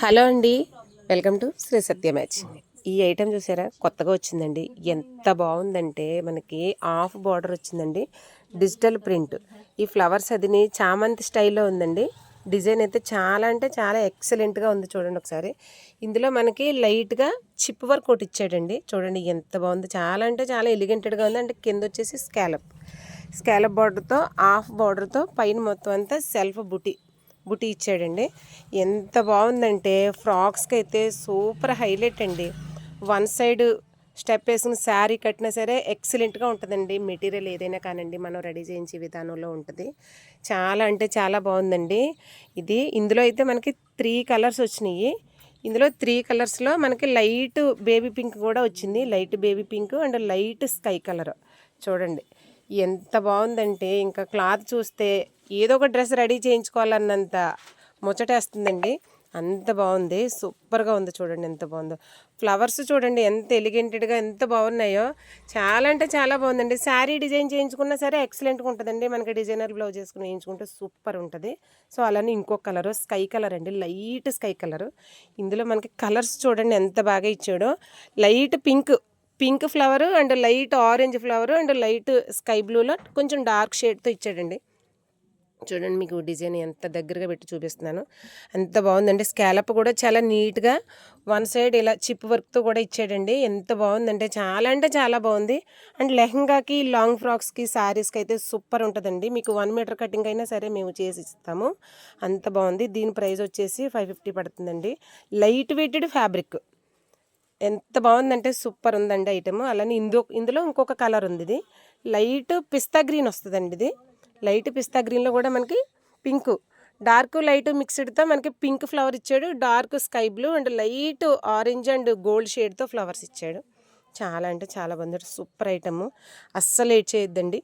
Hello అండి. Welcome to Shri Satya match. ఈ item చూసారా? కొత్తగా వచ్చిందండి. ఎంత బాగుందంటే మనకి హాఫ్ బార్డర్ వచ్చిందండి. Digital print. ఈ ఫ్లవర్స్ అదిని చామంతి స్టైల్లో ఉందండి. డిజైన్ అయితే చాలా అంటే చాలా ఎక్సలెంట్గా ఉంది చూడండి ఒకసారి. ఇందులో మనకి లైట్గా చిప్ వర్క్ ఒకటి ఇచ్చాడండి. చూడండి ఎంత బాగుంది. చాలా అంటే చాలా ఎలిగెంటెడ్గా ఉంది. అంటే కింద వచ్చేసి స్కాలప్ స్కాలప్ బార్డర్తో హాఫ్ బార్డర్తో పైన మొత్తం అంతా సెల్ఫ్ బుటీ బుటీ ఇచ్చాడండి. ఎంత బాగుందంటే ఫ్రాక్స్కి అయితే సూపర్ హైలైట్ అండి. వన్ సైడ్ స్టెప్ వేసుకుని శారీ కట్టినా సరే ఎక్సలెంట్గా ఉంటుందండి. మెటీరియల్ ఏదైనా కానండి మనం రెడీ చేయించే విధానంలో ఉంటుంది. చాలా అంటే చాలా బాగుందండి. ఇది ఇందులో అయితే మనకి త్రీ కలర్స్ వచ్చినాయి. ఇందులో త్రీ కలర్స్లో మనకి లైట్ బేబీ పింక్ కూడా వచ్చింది. Light baby pink and light sky colour. చూడండి ఎంత బాగుందంటే ఇంకా క్లాత్ చూస్తే ఏదో ఒక డ్రెస్ రెడీ చేయించుకోవాలన్నంత ముచ్చటేస్తుందండి. అంత బాగుంది. సూపర్గా ఉంది చూడండి ఎంత బాగుందో. ఫ్లవర్స్ చూడండి ఎంత ఎలిగెంటెడ్గా ఎంత బాగున్నాయో. చాలా అంటే చాలా బాగుందండి. శారీ డిజైన్ చేయించుకున్నా సరే ఎక్సలెంట్గా ఉంటుందండి. మనకి డిజైనర్ బ్లౌజ్ చేసుకుని వేయించుకుంటే సూపర్ ఉంటుంది. సో అలానే ఇంకో కలరు స్కై కలర్ అండి. Light sky colour. ఇందులో మనకి కలర్స్ చూడండి ఎంత బాగా ఇచ్చాడో. Light pink pink flower and light orange flower and light sky బ్లూలో కొంచెం డార్క్ షేడ్తో ఇచ్చాడండి. చూడండి మీకు డిజైన్ ఎంత దగ్గరగా పెట్టి చూపిస్తున్నాను. ఎంత బాగుందంటే స్కాలప్ కూడా చాలా నీట్గా వన్ సైడ్ ఇలా చిప్ వర్క్తో కూడా ఇచ్చాడండి. ఎంత బాగుందంటే చాలా అంటే చాలా బాగుంది. అండ్ లెహంగాకి లాంగ్ ఫ్రాక్స్కి శారీస్కి అయితే సూపర్ ఉంటుందండి. మీకు వన్ మీటర్ కటింగ్ అయినా సరే మేము చేసి ఇస్తాము. అంత బాగుంది. దీని ప్రైస్ వచ్చేసి ఫైవ్ ఫిఫ్టీ పడుతుందండి. Light weighted fabric. ఎంత బాగుందంటే సూపర్ ఉందండి ఐటమ్. అలానే ఇందు ఇందులో ఇంకొక కలర్ ఉంది ఇది. లైట్ పిస్తా గ్రీన్ వస్తుందండి ఇది. లైట్ పిస్తా గ్రీన్లో కూడా మనకి పింక్. డార్క్ లైట్ మిక్స్డ్తో మనకి పింక్ ఫ్లవర్ ఇచ్చాడు. Dark sky blue and light orange and gold షేడ్తో flowers ఇచ్చాడు. చాలా అంటే చాలా బాగుంది. Super item. అస్సలు లేట్ చేయొద్దండి.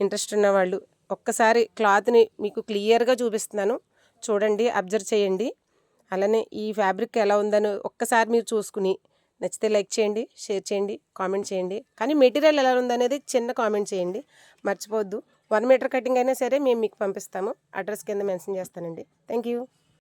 ఇంట్రెస్ట్ ఉన్న వాళ్ళు ఒక్కసారి క్లాత్ని మీకు క్లియర్గా చూపిస్తున్నాను. చూడండి అబ్జర్వ్ చేయండి. అలానే ఈ ఫ్యాబ్రిక్ ఎలా ఉందని ఒక్కసారి మీరు చూసుకుని నచ్చితే లైక్ చేయండి షేర్ చేయండి కామెంట్ చేయండి. కానీ మెటీరియల్ ఎలా ఉందనేది చిన్న కామెంట్ చేయండి. మర్చిపోవద్దు. వన్ మీటర్ కటింగ్ అయినా సరే మేము మీకు పంపిస్తాము. అడ్రస్ కింద మెన్షన్ చేస్తానండి. Thank you